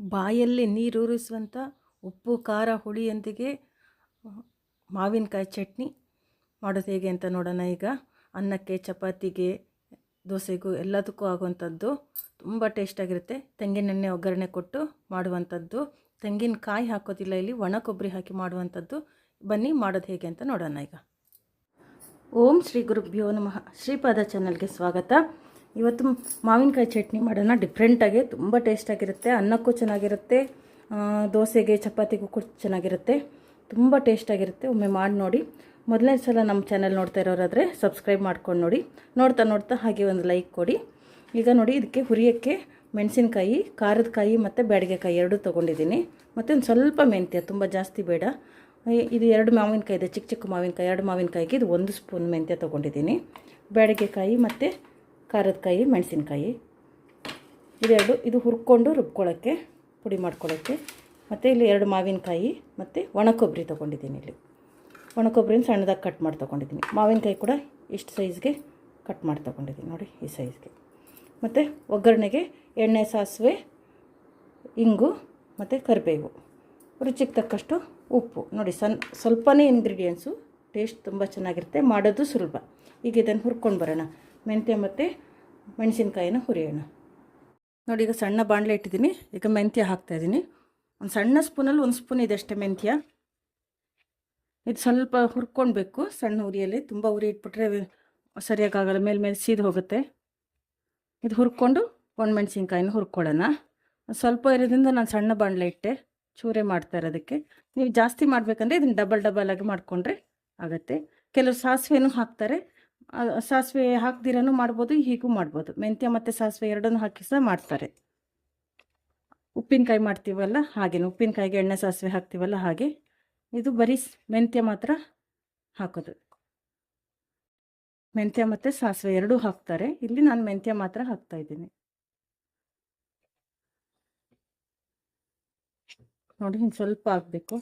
ಬಾಯಲ್ಲಿ ನೀರೂರಿಸುವಂಥ ಉಪ್ಪು, ಖಾರ, ಹುಳಿಯೊಂದಿಗೆ ಮಾವಿನಕಾಯಿ ಚಟ್ನಿ ಮಾಡೋದು ಹೇಗೆ ಅಂತ ನೋಡೋಣ ಈಗ. ಅನ್ನಕ್ಕೆ, ಚಪಾತಿಗೆ, ದೋಸೆಗೂ ಎಲ್ಲದಕ್ಕೂ ಆಗುವಂಥದ್ದು ತುಂಬ ಟೇಸ್ಟಾಗಿರುತ್ತೆ. ತೆಂಗಿನೆಣ್ಣೆ ಒಗ್ಗರಣೆ ಕೊಟ್ಟು ಮಾಡುವಂಥದ್ದು. ತೆಂಗಿನಕಾಯಿ ಹಾಕೋದಿಲ್ಲ ಇಲ್ಲಿ, ಒಣ ಕೊಬ್ಬರಿ ಹಾಕಿ ಮಾಡುವಂಥದ್ದು. ಬನ್ನಿ, ಮಾಡೋದು ಹೇಗೆ ಅಂತ ನೋಡೋಣ ಈಗ. ಓಂ ಶ್ರೀ ಗುರುಭ್ಯೋ ನಮಃ. ಶ್ರೀಪಾದ ಚಾನಲ್ಗೆ ಸ್ವಾಗತ. ಇವತ್ತು ಮಾವಿನಕಾಯಿ ಚಟ್ನಿ ಮಾಡೋಣ. ಡಿಫ್ರೆಂಟಾಗಿ ತುಂಬ ಟೇಸ್ಟಾಗಿರುತ್ತೆ ಅನ್ನಕ್ಕೂ ಚೆನ್ನಾಗಿರುತ್ತೆ. ದೋಸೆಗೆ, ಚಪಾತಿಗೂ ಕೂಡ ಚೆನ್ನಾಗಿರುತ್ತೆ. ತುಂಬ ಟೇಸ್ಟಾಗಿರುತ್ತೆ ಒಮ್ಮೆ ಮಾಡಿ ನೋಡಿ. ಮೊದಲನೇ ಸಲ ನಮ್ಮ ಚಾನಲ್ ನೋಡ್ತಾ ಇರೋರಾದರೆ ಸಬ್ಸ್ಕ್ರೈಬ್ ಮಾಡ್ಕೊಂಡು ನೋಡಿ. ನೋಡ್ತಾ ನೋಡ್ತಾ ಹಾಗೆ ಒಂದು ಲೈಕ್ ಕೊಡಿ. ಈಗ ನೋಡಿ, ಇದಕ್ಕೆ ಹುರಿಯೋಕ್ಕೆ ಮೆಣಸಿನಕಾಯಿ, ಖಾರದ ಕಾಯಿ ಮತ್ತು ಬ್ಯಾಡಿಗೆಕಾಯಿ ಎರಡೂ ತೊಗೊಂಡಿದ್ದೀನಿ. ಮತ್ತು ಒಂದು ಸ್ವಲ್ಪ ಮೆಂತ್ಯ, ತುಂಬ ಜಾಸ್ತಿ ಬೇಡ. ಇದು ಎರಡು ಮಾವಿನಕಾಯಿ ಇದೆ, ಚಿಕ್ಕ ಚಿಕ್ಕ ಮಾವಿನಕಾಯಿ, ಎರಡು ಮಾವಿನಕಾಯಿಗೆ ಇದು ಒಂದು ಸ್ಪೂನ್ ಮೆಂತ್ಯ ತೊಗೊಂಡಿದ್ದೀನಿ. ಬ್ಯಾಡಿಗೆಕಾಯಿ ಮತ್ತು ಖಾರದ ಕಾಯಿ, ಮೆಣಸಿನ್ಕಾಯಿ. ಇದೆರಡು ಇದು ಹುರ್ಕೊಂಡು ರುಬ್ಕೊಳ್ಳೋಕ್ಕೆ, ಪುಡಿ ಮಾಡ್ಕೊಳ್ಳೋಕ್ಕೆ. ಮತ್ತು ಇಲ್ಲಿ ಎರಡು ಮಾವಿನಕಾಯಿ ಮತ್ತು ಒಣ ಕೊಬ್ಬರಿ ತೊಗೊಂಡಿದ್ದೀನಿ ಇಲ್ಲಿ. ಒಣ ಕೊಬ್ಬರಿನ ಸಣ್ಣದಾಗಿ ಕಟ್ ಮಾಡಿ ತೊಗೊಂಡಿದ್ದೀನಿ. ಮಾವಿನಕಾಯಿ ಕೂಡ ಇಷ್ಟು ಸೈಜ್ಗೆ ಕಟ್ ಮಾಡಿ ತೊಗೊಂಡಿದ್ದೀನಿ ನೋಡಿ ಈ ಸೈಜ್ಗೆ ಮತ್ತು ಒಗ್ಗರಣೆಗೆ ಎಣ್ಣೆ, ಸಾಸಿವೆ, ಇಂಗು ಮತ್ತು ಕರಿಬೇವು. ರುಚಿಗೆ ತಕ್ಕಷ್ಟು ಉಪ್ಪು. ನೋಡಿ ಸಣ್ಣ ಸ್ವಲ್ಪನೇ ಇಂಗ್ರೀಡಿಯೆಂಟ್ಸು ಟೇಸ್ಟ್ ತುಂಬ ಚೆನ್ನಾಗಿರುತ್ತೆ. ಮಾಡೋದು ಸುಲಭ. ಈಗ ಇದನ್ನು ಹುರ್ಕೊಂಡು ಬರೋಣ. ಮೆಂತ್ಯ ಮತ್ತು ಮೆಣಸಿನ್ಕಾಯಿನ ಹುರಿಯೋಣ. ನೋಡಿ ಈಗ ಸಣ್ಣ ಬಾಣಲೆ ಇಟ್ಟಿದ್ದೀನಿ. ಈಗ ಮೆಂತ್ಯ ಹಾಕ್ತಾಯಿದ್ದೀನಿ ಒಂದು ಸಣ್ಣ ಸ್ಪೂನಲ್ಲಿ ಒಂದು ಸ್ಪೂನ್ ಇದೆ ಅಷ್ಟೇ ಮೆಂತ್ಯ. ಇದು ಸ್ವಲ್ಪ ಹುರ್ಕೊಳ್ಬೇಕು ಸಣ್ಣ ಉರಿಯಲ್ಲಿ ತುಂಬ ಉರಿ ಇಟ್ಬಿಟ್ರೆ ಸರಿಯಾಗಲ್ಲ ಮೇಲೆ ಮೇಲೆ ಸೀದು ಹೋಗುತ್ತೆ. ಇದು ಹುರ್ಕೊಂಡು ಒಣ ಮೆಣಸಿನ್ಕಾಯಿನ ಹುರ್ಕೊಳ್ಳೋಣ. ಸ್ವಲ್ಪ ಇರೋದ್ರಿಂದ ನಾನು ಸಣ್ಣ ಬಾಣಲೆ ಇಟ್ಟೆ. ಚೂರೆ ಮಾಡ್ತಾ ಇರೋದಕ್ಕೆ. ನೀವು ಜಾಸ್ತಿ ಮಾಡಬೇಕಂದ್ರೆ ಇದನ್ನು ಡಬಲ್ ಡಬಲ್ ಆಗಿ ಮಾಡಿಕೊಂಡ್ರೆ ಆಗುತ್ತೆ. ಕೆಲವರು ಸಾಸಿವೆನೂ ಹಾಕ್ತಾರೆ. ಸಾಸಿವೆ ಹಾಕ್ದಿರನೂ ಮಾಡ್ಬೋದು, ಹೀಗೂ ಮಾಡ್ಬೋದು. ಮೆಂತ್ಯ ಮತ್ತು ಸಾಸಿವೆ ಎರಡನ್ನೂ ಹಾಕಿ ಸಹ ಮಾಡ್ತಾರೆ. ಉಪ್ಪಿನಕಾಯಿ ಮಾಡ್ತೀವಲ್ಲ, ಹಾಗೇನು. ಉಪ್ಪಿನಕಾಯಿಗೆ ಎಣ್ಣೆ, ಸಾಸಿವೆ ಹಾಕ್ತೀವಲ್ಲ, ಹಾಗೆ. ಇದು ಬರೀ ಮೆಂತ್ಯ ಮಾತ್ರ ಹಾಕೋದು. ಮೆಂತ್ಯ ಮತ್ತು ಸಾಸಿವೆ ಎರಡೂ ಹಾಕ್ತಾರೆ. ಇಲ್ಲಿ ನಾನು ಮೆಂತ್ಯ ಮಾತ್ರ ಹಾಕ್ತಾ ಇದ್ದೀನಿ. ನೋಡಿ, ಇನ್ನು ಸ್ವಲ್ಪ ಹಾಕಬೇಕು.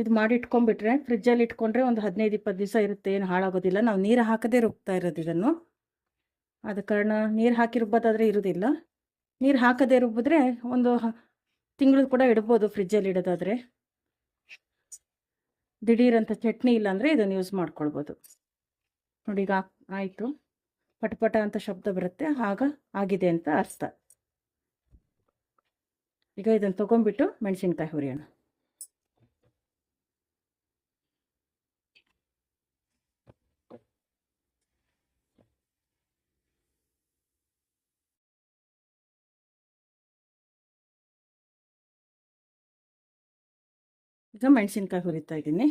ಇದು ಮಾಡಿ ಇಟ್ಕೊಂಡ್ಬಿಟ್ರೆ ಫ್ರಿಜ್ಜಲ್ಲಿ ಇಟ್ಕೊಂಡ್ರೆ ಒಂದು ಹದಿನೈದು, ಇಪ್ಪತ್ತು ದಿವಸ ಇರುತ್ತೆ, ಏನು ಹಾಳಾಗೋದಿಲ್ಲ. ನಾವು ನೀರು ಹಾಕದೇ ರುಬ್ತಾ ಇರೋದು ಇದನ್ನು. ಆದ ಕಾರಣ ನೀರು ಹಾಕಿ ರುಬ್ಬೋದಾದರೆ ಇರೋದಿಲ್ಲ. ನೀರು ಹಾಕದೇ ರುಬ್ಬಿದ್ರೆ ಒಂದು ತಿಂಗಳು ಕೂಡ ಇಡ್ಬೋದು ಫ್ರಿಜ್ಜಲ್ಲಿ ಇಡೋದಾದರೆ. ದಿಢೀರಂಥ ಚಟ್ನಿ ಇಲ್ಲಾಂದರೆ ಇದನ್ನು ಯೂಸ್ ಮಾಡ್ಕೊಳ್ಬೋದು. ನೋಡಿ ಈಗ ಆಯಿತು. ಪಟಪಟ ಅಂತ ಶಬ್ದ ಬರುತ್ತೆ. ಆಗ ಆಗಿದೆ ಅಂತ ಅರ್ಥ. ಈಗ ಇದನ್ನು ತೊಗೊಂಡ್ಬಿಟ್ಟು ಮೆಣಸಿನ್ಕಾಯಿ ಹುರಿಯೋಣ. ಈಗ ಮೆಣಸಿನ್ಕಾಯಿ ಹುರಿತಾ ಇದ್ದೀನಿ.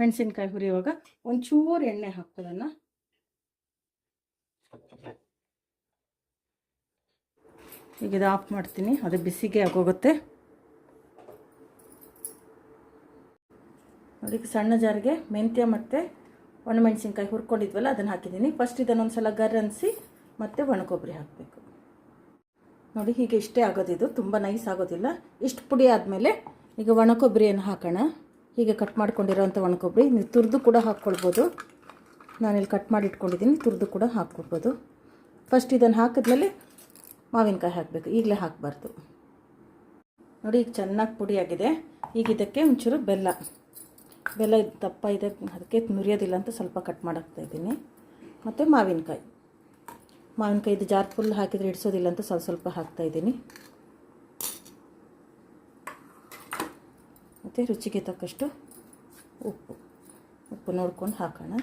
ಮೆಣಸಿನ್ಕಾಯಿ ಹುರಿಯುವಾಗ ಒಂಚೂರು ಎಣ್ಣೆ ಹಾಕೋದನ್ನ ಈಗ ಇದು ಆಫ್ ಮಾಡ್ತೀನಿ, ಅದು ಬಿಸಿಗೆ ಆಗೋಗುತ್ತೆ. ಅದಕ್ಕೆ ಸಣ್ಣ ಜಾರಿಗೆ ಮೆಂತ್ಯ ಮತ್ತು ಒಣಮೆಣಸಿನ್ಕಾಯಿ ಹುರ್ಕೊಂಡಿದ್ವಲ್ಲ, ಅದನ್ನು ಹಾಕಿದ್ದೀನಿ. ಫಸ್ಟ್ ಇದನ್ನೊಂದು ಸಲ ಗರ್ರನ್ಸಿ ಮತ್ತು ಒಣಕೊಬ್ಬರಿ ಹಾಕಬೇಕು. ನೋಡಿ, ಹೀಗೆ ಇಷ್ಟೇ ಆಗೋದಿದು. ತುಂಬ ನೈಸ್ ಆಗೋದಿಲ್ಲ. ಇಷ್ಟು ಪುಡಿ ಆದಮೇಲೆ ಈಗ ಒಣಕೊಬ್ಬರಿಯನ್ನು ಹಾಕೋಣ. ಹೀಗೆ ಕಟ್ ಮಾಡ್ಕೊಂಡಿರೋಂಥ ಒಣಕೊಬ್ಬರಿ ನೀವು ತುರಿದು ಕೂಡ ಹಾಕ್ಕೊಳ್ಬೋದು. ನಾನಿಲ್ಲಿ ಕಟ್ ಮಾಡಿ ಇಟ್ಕೊಂಡಿದ್ದೀನಿ, ತುರಿದು ಕೂಡ ಹಾಕ್ಕೊಳ್ಬೋದು ಫಸ್ಟ್ ಇದನ್ನು ಹಾಕಿದ್ಮೇಲೆ ಮಾವಿನಕಾಯಿ ಹಾಕಬೇಕು. ಈಗಲೇ ಹಾಕಬಾರ್ದು. ನೋಡಿ, ಈಗ ಚೆನ್ನಾಗಿ ಪುಡಿಯಾಗಿದೆ ಈಗ ಇದಕ್ಕೆ ಒಂಚೂರು ಬೆಲ್ಲ. ಬೆಲ್ಲ ದಪ್ಪ ಇದೆ, ಅದಕ್ಕೆ ನುರಿಯೋದಿಲ್ಲ ಅಂತ ಸ್ವಲ್ಪ ಕಟ್ ಮಾಡಾಕ್ತಾ ಇದ್ದೀನಿ. ಮತ್ತು ಮಾವಿನಕಾಯಿ. ಮಾವಿನಕಾಯಿ ಇದು ಜಾರ್ ಫುಲ್ ಹಾಕಿದರೆ ಇಡಿಸೋದಿಲ್ಲ ಅಂತ ಸ್ವಲ್ಪ ಸ್ವಲ್ಪ ಹಾಕ್ತಾ ಇದ್ದೀನಿ. ಮತ್ತು ರುಚಿಗೆ ತಕ್ಕಷ್ಟು ಉಪ್ಪು. ಉಪ್ಪು ನೋಡ್ಕೊಂಡು ಹಾಕೋಣ.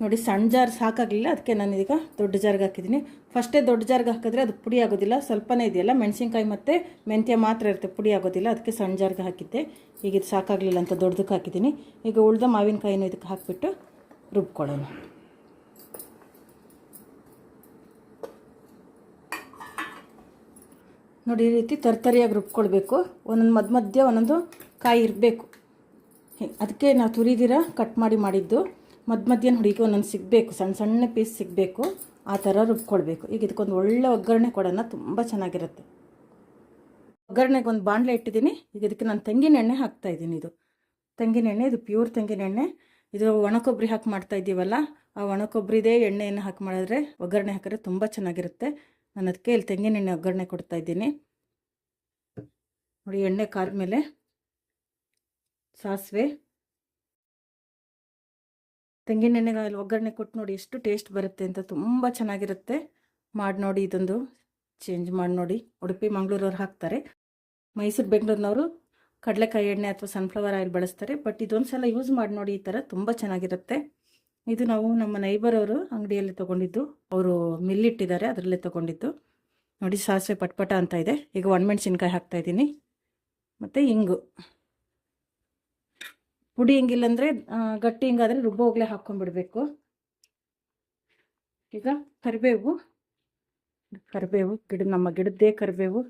ನೋಡಿ ಸಣ್ಣ ಜಾರ್ ಸಾಕಾಗಲಿಲ್ಲ, ಅದಕ್ಕೆ ನಾನು ಇದೀಗ ದೊಡ್ಡ ಜಾರ್ಗೆ ಹಾಕಿದ್ದೀನಿ. ಫಸ್ಟೇ ದೊಡ್ಡ ಜಾರ್ಗೆ ಹಾಕಿದ್ರೆ ಅದು ಪುಡಿ ಆಗೋದಿಲ್ಲ, ಸ್ವಲ್ಪನೇ ಇದೆಯಲ್ಲ, ಮೆಣಸಿನ್ಕಾಯಿ ಮತ್ತು ಮೆಂತ್ಯ ಮಾತ್ರ ಇರುತ್ತೆ, ಪುಡಿ ಆಗೋದಿಲ್ಲ, ಅದಕ್ಕೆ ಸಣ್ಣ ಜಾರ್ಗೆ ಹಾಕಿದ್ದೆ. ಈಗ ಇದು ಸಾಕಾಗಲಿಲ್ಲ ಅಂತ ದೊಡ್ಡದಕ್ಕೆ ಹಾಕಿದ್ದೀನಿ. ಈಗ ಉಳ್ದ ಮಾವಿನಕಾಯಿನೂ ಇದಕ್ಕೆ ಹಾಕಿಬಿಟ್ಟು ರುಬ್ಕೊಳ್ಳೋಣ. ನೋಡಿ, ಈ ರೀತಿ ತರ್ತರಿಯಾಗಿ ರುಬ್ಕೊಳ್ಬೇಕು. ಒಂದೊಂದು ಮಧ್ಯ ಮಧ್ಯ ಒಂದೊಂದು ಕಾಯಿ ಇರಬೇಕು. ಅದಕ್ಕೆ ನಾವು ತುರಿದಿರ ಕಟ್ ಮಾಡಿ ಮಾಡಿದ್ದು. ಮಧ್ಯ ಮಧ್ಯ ಹುಡುಗಿ ಒಂದೊಂದು ಸಿಗಬೇಕು ಸಣ್ಣ ಸಣ್ಣ ಪೀಸ್ ಸಿಗಬೇಕು. ಆ ಥರ ರುಬ್ಕೊಳ್ಬೇಕು. ಈಗ ಇದಕ್ಕೊಂದು ಒಳ್ಳೆ ಒಗ್ಗರಣೆ ಕೊಡೋಣ, ತುಂಬ ಚೆನ್ನಾಗಿರುತ್ತೆ. ಒಗ್ಗರಣೆಗೆ ಒಂದು ಬಾಣಲೆ ಇಟ್ಟಿದ್ದೀನಿ ಈಗ ಇದಕ್ಕೆ ನಾನು ತೆಂಗಿನ ಎಣ್ಣೆ ಹಾಕ್ತಾ ಇದ್ದೀನಿ ಇದು. ತೆಂಗಿನ ಎಣ್ಣೆ, ಇದು ಪ್ಯೂರ್ ತೆಂಗಿನ ಎಣ್ಣೆ. ಇದು ಒಣ ಕೊಬ್ಬರಿ ಹಾಕಿ ಮಾಡ್ತಾ ಇದ್ದೀವಲ್ಲ ಆ ಒಣ ಕೊಬ್ಬರಿದೇ ಎಣ್ಣೆಯನ್ನು ಹಾಕಿ ಮಾಡಿದ್ರೆ ಒಗ್ಗರಣೆ ಹಾಕಿದ್ರೆ ತುಂಬ ಚೆನ್ನಾಗಿರುತ್ತೆ. ನಾನು ಅದಕ್ಕೆ ಇಲ್ಲಿ ತೆಂಗಿನ ಎಣ್ಣೆ ಒಗ್ಗರಣೆ ಕೊಡ್ತಾ ಇದ್ದೀನಿ. ನೋಡಿ, ಎಣ್ಣೆ ಕಾದ ಮೇಲೆ ಸಾಸಿವೆ. ತೆಂಗಿನ ಎಣ್ಣೆಗೆ ಒಗ್ಗರಣೆ ಕೊಟ್ಟು ನೋಡಿ, ಎಷ್ಟು ಟೇಸ್ಟ್ ಬರುತ್ತೆ ಅಂತ ತುಂಬ ಚೆನ್ನಾಗಿರುತ್ತೆ. ಮಾಡಿ ನೋಡಿ, ಇದೊಂದು ಚೇಂಜ್ ಮಾಡಿ ನೋಡಿ. ಉಡುಪಿ, ಮಂಗಳೂರವ್ರು ಹಾಕ್ತಾರೆ. ಮೈಸೂರು, ಬೆಂಗಳೂರಿನವರು ಕಡಲೆಕಾಯಿ ಎಣ್ಣೆ ಅಥವಾ ಸನ್ಫ್ಲವರ್ ಆಯಿಲ್ ಬಳಸ್ತಾರೆ. ಬಟ್ ಇದೊಂದು ಸಲ ಯೂಸ್ ಮಾಡಿ ನೋಡಿ, ಈ ಥರ ತುಂಬ ಚೆನ್ನಾಗಿರುತ್ತೆ. ಇದು ನಾವು ನಮ್ಮ ನೈಬರ್ ಅವರು ಅಂಗಡಿಯಲ್ಲಿ ತೊಗೊಂಡಿದ್ದು. ಅವರು ಮಿಲ್ಲಿಟ್ಟಿದ್ದಾರೆ ಅದರಲ್ಲೇ ತೊಗೊಂಡಿದ್ದು. ನೋಡಿ, ಸಾಸಿವೆ ಪಟ್ಪಟ ಅಂತ ಇದೆ. ಈಗ ಒಣಮೆಣ್ಸಿನ್ಕಾಯಿ ಹಾಕ್ತಾಯಿದ್ದೀನಿ ಮತ್ತು ಹಿಂಗು ಪುಡಿ ಹಿಂಗಿಲ್ಲಂದರೆ ಗಟ್ಟಿ ಹಿಂಗಾದರೆ ರುಬ್ಬೋ ಹೋಗ್ಲೇ ಹಾಕ್ಕೊಂಡ್ಬಿಡ್ಬೇಕು ಈಗ ಕರಿಬೇವು. ಕರಿಬೇವು, ಗಿಡ, ನಮ್ಮ ಗಿಡದ್ದೇ ಕರಿಬೇವು.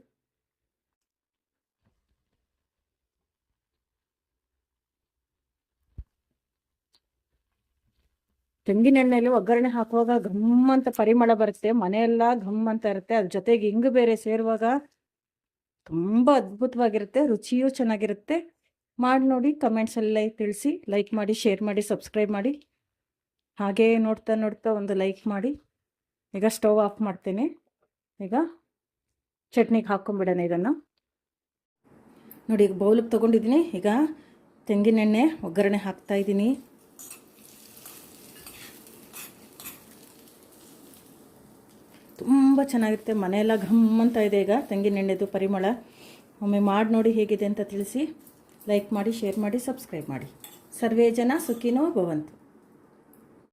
ತೆಂಗಿನ ಎಣ್ಣೆಯಲ್ಲಿ ಒಗ್ಗರಣೆ ಹಾಕುವಾಗ ಘಮ್ ಅಂತ ಪರಿಮಳ ಬರುತ್ತೆ, ಮನೆಯೆಲ್ಲ ಘಮ್ ಅಂತ ಇರುತ್ತೆ. ಅದ್ರ ಜೊತೆಗೆ ಹಿಂಗು ಬೇರೆ ಸೇರುವಾಗ ತುಂಬ ಅದ್ಭುತವಾಗಿರುತ್ತೆ, ರುಚಿಯೂ ಚೆನ್ನಾಗಿರುತ್ತೆ. ಮಾಡಿ ನೋಡಿ ಕಮೆಂಟ್ಸಲ್ಲೇ ತಿಳಿಸಿ ಲೈಕ್ ಮಾಡಿ ಶೇರ್ ಮಾಡಿ ಸಬ್ಸ್ಕ್ರೈಬ್ ಮಾಡಿ. ಹಾಗೇ ನೋಡ್ತಾ ನೋಡ್ತಾ ಒಂದು ಲೈಕ್ ಮಾಡಿ. ಈಗ ಸ್ಟವ್ ಆಫ್ ಮಾಡ್ತೇನೆ. ಈಗ ಚಟ್ನಿಗೆ ಹಾಕ್ಕೊಂಬಿಡೋಣ ಇದನ್ನು. ನೋಡಿ, ಈಗ ಬೌಲಿಗೆ ತೊಗೊಂಡಿದ್ದೀನಿ. ಈಗ ತೆಂಗಿನೆಣ್ಣೆ ಒಗ್ಗರಣೆ ಹಾಕ್ತಾ ತುಂಬ ಚೆನ್ನಾಗಿರುತ್ತೆ. ಮನೆಯೆಲ್ಲ ಘಮ್ ಅಂತ ಇದೆ ಈಗ. ತೆಂಗಿನೆಣ್ಣೆದು ಪರಿಮಳ. ಒಮ್ಮೆ ಮಾಡಿ ನೋಡಿ ಹೇಗಿದೆ ಅಂತ ತಿಳಿಸಿ. ಲೈಕ್ ಮಾಡಿ, ಶೇರ್ ಮಾಡಿ, ಸಬ್ಸ್ಕ್ರೈಬ್ ಮಾಡಿ. ಸರ್ವೇ ಜನ ಸುಖಿನೋ ಭವಂತು.